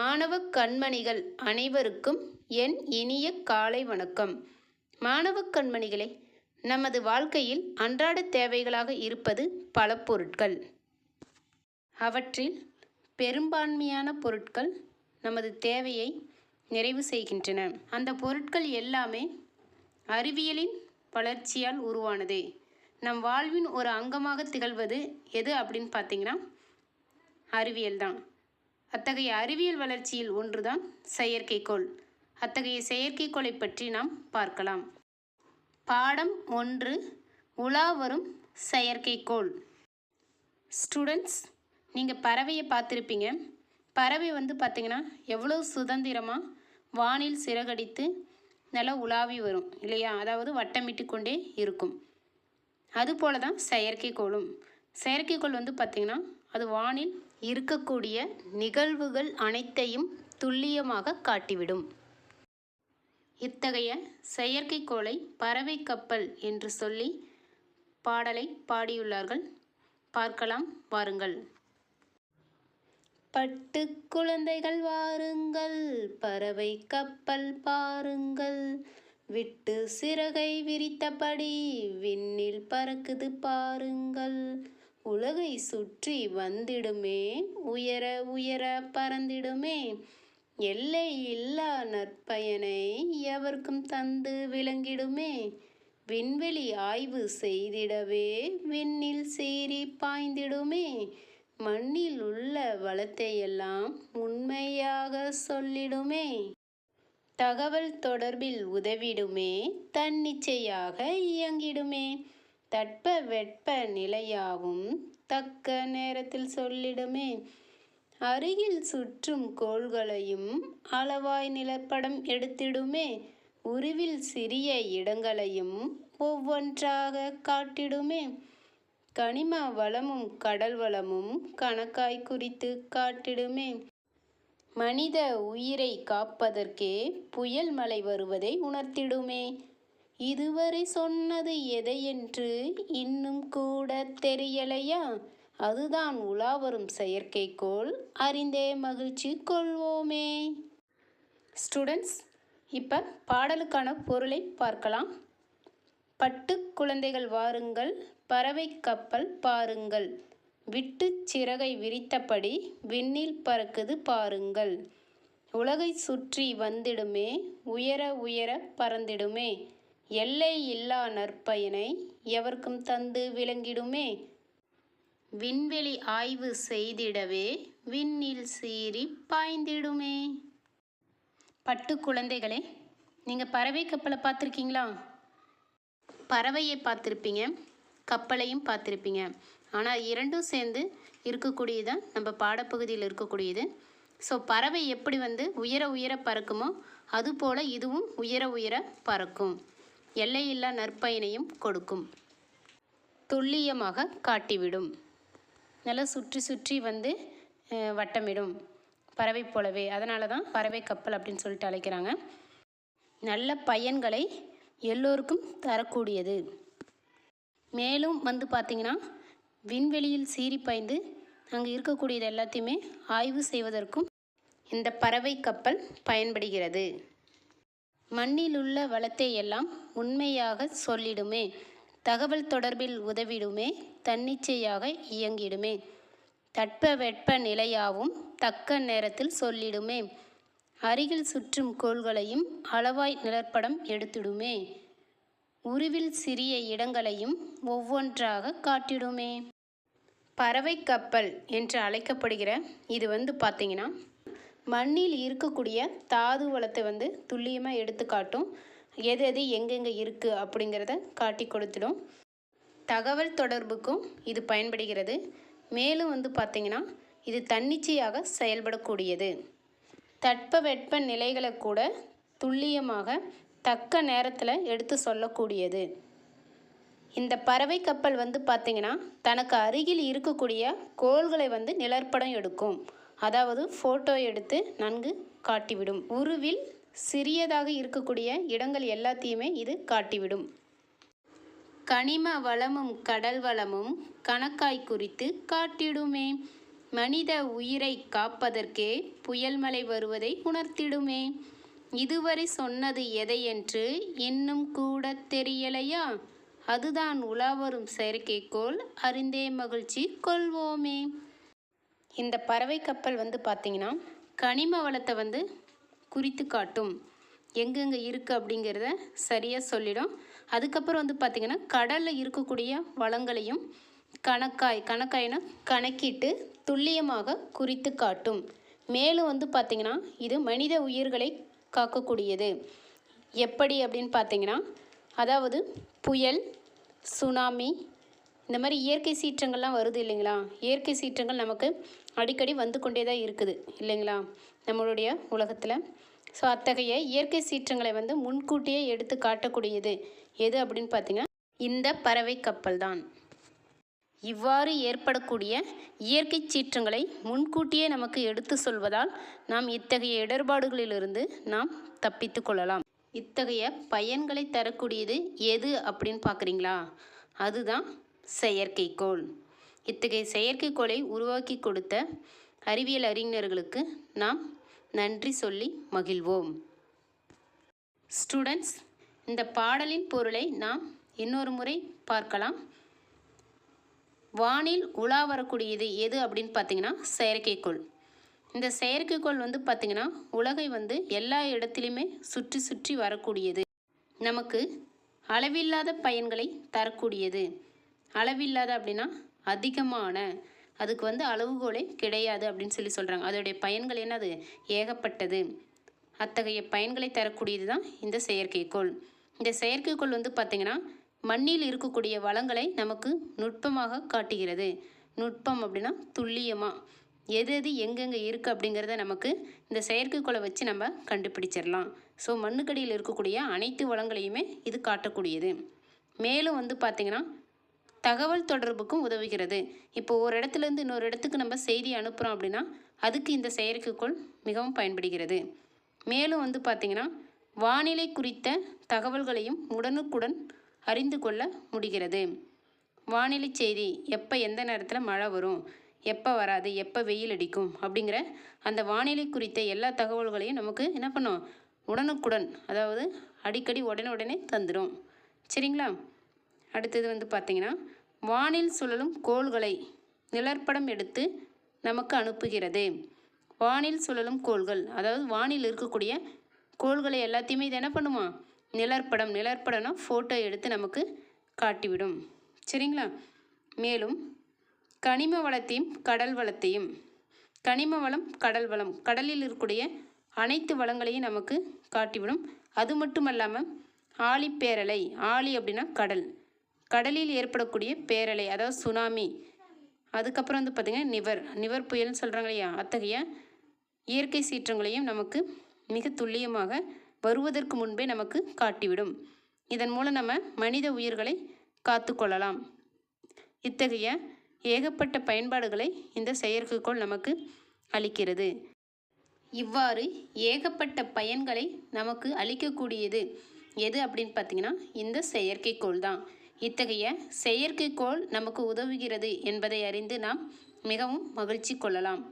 மாணவ கண்மணிகள் அனைவருக்கும் என் இனிய காலை வணக்கம். மாணவ கண்மணிகளே நமது வாழ்க்கையில் அன்றாட தேவைகளாக இருப்பது பல பொருட்கள். அவற்றில் பெரும்பான்மையான பொருட்கள் நமது தேவையை நிறைவு செய்கின்றன. அந்த பொருட்கள் எல்லாமே அறிவியலின் வளர்ச்சியால் உருவானதே. நம் வாழ்வின் ஒரு அங்கமாக திகழ்வது எது அப்படின்னு பார்த்தீங்கன்னா அறிவியல் தான். அத்தகைய அறிவியல் வளர்ச்சியில் ஒன்றுதான் செயற்கைக்கோள். அத்தகைய செயற்கைக்கோளை பற்றி நாம் பார்க்கலாம். பாடம் ஒன்று உலா வரும் செயற்கைக்கோள். ஸ்டூடெண்ட்ஸ் நீங்கள் பறவையை பார்த்துருப்பீங்க. பறவை வந்து பார்த்திங்கன்னா எவ்வளோ சுதந்திரமாக வானில் சிறகடித்து நல்லா உலாவி வரும் இல்லையா? அதாவது வட்டமிட்டு கொண்டே இருக்கும். அதுபோல தான் செயற்கைக்கோளும். செயற்கைக்கோள் வந்து பார்த்திங்கன்னா அது வானில் இருக்கக்கூடிய நிகழ்வுகள் அனைத்தையும் துல்லியமாக காட்டிவிடும். இத்தகைய செயற்கைக்கோளை பறவை கப்பல் என்று சொல்லி பாடலை பாடியுள்ளார்கள். பார்க்கலாம் வாருங்கள். பட்டு குழந்தைகள் வாருங்கள் பறவை கப்பல் பாருங்கள். விட்டு சிறகை விரித்தபடி விண்ணில் பறக்குது பாருங்கள். உலகை சுற்றி வந்திடுமே உயர உயர பறந்திடுமே. எல்லை இல்லா நற்பயனை எவர்க்கும் தந்து விளங்கிடுமே. விண்வெளி ஆய்வு செய்திடவே விண்ணில் சீறி பாய்ந்திடுமே. மண்ணில் உள்ள வளத்தையெல்லாம் உண்மையாக சொல்லிடுமே. தகவல் தொடர்பில் உதவிடுமே தன்னிச்சையாக இயங்கிடுமே. தட்ப வெட்ப நிலையாவும் தக்க நேரத்தில் சொல்லிடுமே. அருகில் சுற்றும் கோள்களையும் அளவாய் நிலப்படம் எடுத்திடுமே. உருவில் சிறிய இடங்களையும் ஒவ்வொன்றாக காட்டிடுமே. கனிம வளமும் கடல் வளமும் கணக்காய் குறித்து காட்டிடுமே. மனித உயிரை காப்பதற்கே புயல் மழை வருவதை உணர்த்திடுமே. இதுவரை சொன்னது எதையென்று இன்னும் கூட தெரியலையா? அதுதான் உலா வரும் செயற்கைக்கோள். அறிந்தே மகிழ்ச்சி கொள்வோமே. ஸ்டூடெண்ட்ஸ் இப்போ பாடலுக்கான பொருளை பார்க்கலாம். பட்டு குழந்தைகள் வாருங்கள் பறவை கப்பல் பாருங்கள். விட்டு சிறகை விரித்தபடி விண்ணில் பறக்குது பாருங்கள். உலகை சுற்றி வந்திடுமே உயர உயர பறந்திடுமே. எல்லை இல்லா நற்பயனை எவர்க்கும் தந்து விளங்கிடுமே? விண்வெளி ஆய்வு செய்திடவே விண்ணில் சீறி பாய்ந்திடுமே. பட்டு குழந்தைகளே நீங்கள் பறவை கப்பலை பார்த்துருக்கீங்களா? பறவையை பார்த்துருப்பீங்க கப்பலையும் பார்த்துருப்பீங்க. ஆனால் இரண்டும் சேர்ந்து இருக்கக்கூடியதான் நம்ம பாடப்பகுதியில் இருக்கக்கூடியது. ஸோ பறவை எப்படி வந்து உயர உயர பறக்குமோ அதுபோல் இதுவும் உயர உயர பறக்கும். எல்லையில்லா நற்பயனையும் கொடுக்கும். துல்லியமாக காட்டிவிடும். நல்லா சுற்றி சுற்றி வந்து வட்டமிடும். பறவை போலவே. அதனால தான் பறவை கப்பல் அப்படின்னு சொல்லிட்டு அழைக்கிறாங்க. நல்ல பயன்களை எல்லோருக்கும் தரக்கூடியது. மேலும் வந்து பார்த்திங்கன்னா விண்வெளியில் சீறி பாய்ந்து அங்கே இருக்கக்கூடியது எல்லாத்தையுமே ஆய்வு செய்வதற்கும் இந்த பறவை கப்பல் பயன்படுகிறது. மண்ணிலுள்ள வளத்தை எல்லாம் உண்மையாக சொல்லிடுமே. தகவல் தொடர்பில் உதவிடுமே தன்னிச்சையாக இயங்கிடுமே. தட்ப வெட்ப நிலையாவும் தக்க நேரத்தில் சொல்லிடுமே. அருகில் சுற்றும் கோள்களையும் அளவாய் நிழற்படம் எடுத்துடுமே. உருவில் சிறிய இடங்களையும் ஒவ்வொன்றாக காட்டிடுமே. பறவை கப்பல் என்று அழைக்கப்படுகிற இது வந்து பார்த்தீங்கன்னா மண்ணில் இருக்கக்கூடிய தாது வளத்தை வந்து துல்லியமாக எடுத்து காட்டும் எது எது எங்கெங்கே இருக்குது அப்படிங்கிறத காட்டி கொடுத்துடும். தகவல் தொடர்புக்கும் இது பயன்படுகிறது. மேலும் வந்து பார்த்திங்கன்னா இது தன்னிச்சையாக செயல்படக்கூடியது. தட்பவெட்ப நிலைகளை கூட துல்லியமாக தக்க நேரத்தில் எடுத்து சொல்லக்கூடியது. இந்த பறவை கப்பல் வந்து பார்த்திங்கன்னா தனக்கு அருகில் இருக்கக்கூடிய கோள்களை வந்து நிழற்படம் எடுக்கும். அதாவது ஃபோட்டோ எடுத்து நன்கு காட்டிவிடும். உருவில் சிறியதாக இருக்கக்கூடிய இடங்கள் எல்லாத்தையுமே இது காட்டிவிடும். கனிம வளமும் கடல் வளமும் கணக்காய் குறித்து காட்டிடுமே. மனித உயிரை காப்பதற்கே புயல்மழை வருவதை உணர்த்திடுமே. இதுவரை சொன்னது எதை என்று இன்னும் கூட தெரியலையா? அதுதான் உலாவரும் செயற்கைக்கோள் அறிந்தே மகிழ்ச்சி கொள்வோமே. இந்த பறவை கப்பல் வந்து பார்த்திங்கன்னா கனிம வளத்தை வந்து குறித்து காட்டும். எங்கெங்கே இருக்குது அப்படிங்கிறத சரியாக சொல்லிடும். அதுக்கப்புறம் வந்து பார்த்திங்கன்னா கடலில் இருக்கக்கூடிய வளங்களையும் கணக்காய் கணக்காயினா கணக்கிட்டு துல்லியமாக குறித்து காட்டும். மேலும் வந்து பார்த்திங்கன்னா இது மனித உயிர்களை காக்கக்கூடியது. எப்படி அப்படின்னு பார்த்தீங்கன்னா அதாவது புயல் சுனாமி இந்த மாதிரி இயற்கை சீற்றங்கள்லாம் வருது இல்லைங்களா? இயற்கை சீற்றங்கள் நமக்கு அடிக்கடி வந்து கொண்டே தான் இருக்குது இல்லைங்களா? நம்மளுடைய உலகத்தில். ஸோ அத்தகைய இயற்கை சீற்றங்களை வந்து முன்கூட்டியே எடுத்து காட்டக்கூடியது எது அப்படின்னு பார்த்தீங்கன்னா இந்த பறவை கப்பல் தான். இவ்வாறு ஏற்படக்கூடிய இயற்கை சீற்றங்களை முன்கூட்டியே நமக்கு எடுத்து சொல்வதால் நாம் இத்தகைய இடர்பாடுகளிலிருந்து நாம் தப்பித்து கொள்ளலாம். இத்தகைய பயன்களை தரக்கூடியது எது அப்படின்னு பார்க்குறீங்களா? அதுதான் செயற்கைக்கோள். இத்தகைய செயற்கைக்கோளை உருவாக்கி கொடுத்த அறிவியல் அறிஞர்களுக்கு நாம் நன்றி சொல்லி மகிழ்வோம். ஸ்டூடெண்ட்ஸ் இந்த பாடலின் பொருளை நாம் இன்னொரு முறை பார்க்கலாம். வானில் உலா வரக்கூடியது எது அப்படின்னு பார்த்தீங்கன்னா செயற்கைக்கோள். இந்த செயற்கைக்கோள் வந்து பார்த்திங்கன்னா உலகை வந்து எல்லா இடத்துலையுமே சுற்றி சுற்றி வரக்கூடியது. நமக்கு அளவில்லாத பயன்களை தரக்கூடியது. அளவில்லாத அப்படின்னா அதிகமான அதுக்கு வந்து அளவுகோலே கிடையாது அப்படின்னு சொல்லி சொல்கிறாங்க அதோடைய பயன்கள் என்னது? ஏகப்பட்டது. அத்தகைய பயன்களை தரக்கூடியது தான் இந்த செயற்கைக்கோள். இந்த செயற்கைக்கோள் வந்து பார்த்திங்கன்னா மண்ணில் இருக்கக்கூடிய வளங்களை நமக்கு நுட்பமாக காட்டுகிறது. நுட்பம் அப்படின்னா துல்லியமாக எது எது எங்கெங்கே இருக்குது அப்படிங்கிறத நமக்கு இந்த செயற்கைக்கோளை வச்சு நம்ம கண்டுபிடிச்சிடலாம். ஸோ மண்ணுக்கடியில் இருக்கக்கூடிய அனைத்து வளங்களையுமே இது காட்டக்கூடியது. மேலும் வந்து பார்த்திங்கன்னா தகவல் தொடர்புக்கும் உதவுகிறது. இப்போ ஒரு இடத்துலேருந்து இன்னொரு இடத்துக்கு நம்ம செய்தி அனுப்புகிறோம் அப்படின்னா அதுக்கு இந்த செயற்கைக்கோள் மிகவும் பயன்படுகிறது. மேலும் வந்து பார்த்திங்கன்னா வானிலை குறித்த தகவல்களையும் உடனுக்குடன் அறிந்து கொள்ள முடிகிறது. வானிலை செய்தி எப்போ எந்த நேரத்தில் மழை வரும் எப்போ வராது எப்போ வெயில் அடிக்கும் அப்படிங்கிற அந்த வானிலை குறித்த எல்லா தகவல்களையும் நமக்கு என்ன பண்ணும்? உடனுக்குடன் அதாவது அடிக்கடி உடனே உடனே தந்துடும் சரிங்களா? அடுத்தது வந்து பார்த்திங்கன்னா வானில் சுழலும் கோள்களை நிழற்படம் எடுத்து நமக்கு அனுப்புகிறது. வானில் சுழலும் கோள்கள் அதாவது வானில் இருக்கக்கூடிய கோள்களை எல்லாத்தையுமே இது என்ன பண்ணுமா? நிழற்படம் நிழற்படம்னா ஃபோட்டோ எடுத்து நமக்கு காட்டிவிடும். சரிங்களா? மேலும் கனிம வளத்தையும் கடல் வளத்தையும் கனிம வளம் கடல் வளம் கடலில் இருக்கக்கூடிய அனைத்து வளங்களையும் நமக்கு காட்டிவிடும். அது மட்டும் இல்லாமல் ஆழிப்பேரலை ஆழி அப்படின்னா கடல். கடலில் ஏற்படக்கூடிய பேரலை அதாவது சுனாமி. அதுக்கப்புறம் வந்து பார்த்திங்கன்னா நிவர். நிவர் புயல்னு சொல்கிறாங்க இல்லையா அத்தகைய இயற்கை சீற்றங்களையும் நமக்கு மிக துல்லியமாக வருவதற்கு முன்பே நமக்கு காட்டிவிடும். இதன் மூலம் நம்ம மனித உயிர்களை காத்து கொள்ளலாம். இத்தகைய ஏகப்பட்ட பயன்பாடுகளை இந்த செயற்கைக்கோள் நமக்கு அளிக்கிறது. இவ்வாறு ஏகப்பட்ட பயன்களை நமக்கு அளிக்கக்கூடியது எது அப்படின்னு பார்த்தீங்கன்னா இந்த செயற்கைக்கோள் தான். இத்தகைய செயற்கைக்கோள் நமக்கு உதவுகிறது என்பதை அறிந்து நாம் மிகவும் மகிழ்ச்சி கொள்ளலாம்.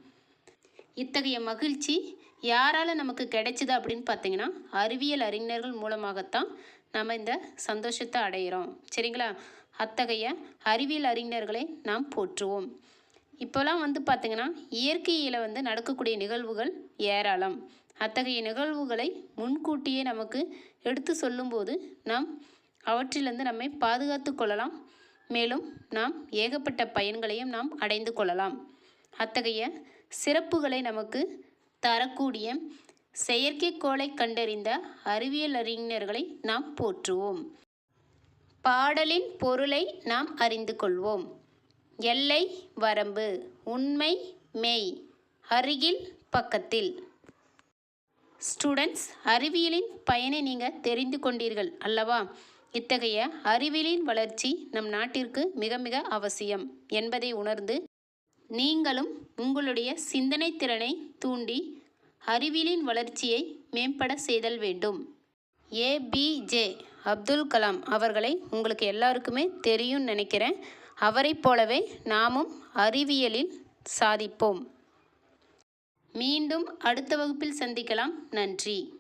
இத்தகைய மகிழ்ச்சி யாரால் நமக்கு கிடைச்சிது அப்படின்னு பார்த்தீங்கன்னா அறிவியல் அறிஞர்கள் மூலமாகத்தான் நம்ம இந்த சந்தோஷத்தை அடையிறோம். சரிங்களா? அத்தகைய அறிவியல் அறிஞர்களை நாம் போற்றுவோம். இப்போலாம் வந்து பார்த்திங்கன்னா இயற்கையில் வந்து நடக்கக்கூடிய நிகழ்வுகள் ஏராளம். அத்தகைய நிகழ்வுகளை முன்கூட்டியே நமக்கு எடுத்து சொல்லும்போது நாம் அவற்றிலிருந்து நம்மை பாதுகாத்து கொள்ளலாம். மேலும் நாம் ஏகப்பட்ட பயன்களையும் நாம் அடைந்து கொள்ளலாம். அத்தகைய சிறப்புகளை நமக்கு தரக்கூடிய செயற்கைக்கோளை கண்டறிந்த அறிவியல் அறிஞர்களை நாம் போற்றுவோம். பாடலின் பொருளை நாம் அறிந்து கொள்வோம். எல்லை வரம்பு உண்மை மெய் அருகில் பக்கத்தில். ஸ்டூடெண்ட்ஸ் அறிவியலின் பயனை நீங்கள் தெரிந்து கொண்டீர்கள் அல்லவா? இத்தகைய அறிவியலின் வளர்ச்சி நம் நாட்டிற்கு மிக மிக அவசியம் என்பதை உணர்ந்து நீங்களும் உங்களுடைய சிந்தனை திறனை தூண்டி அறிவியலின் வளர்ச்சியை மேம்பட செய்தல் வேண்டும். ஏபிஜே அப்துல் கலாம் அவர்களை உங்களுக்கு எல்லாருக்குமே தெரியும்னு நினைக்கிறேன். அவரைப் போலவே நாமும் அறிவியலில் சாதிப்போம். மீண்டும் அடுத்த வகுப்பில் சந்திக்கலாம். நன்றி.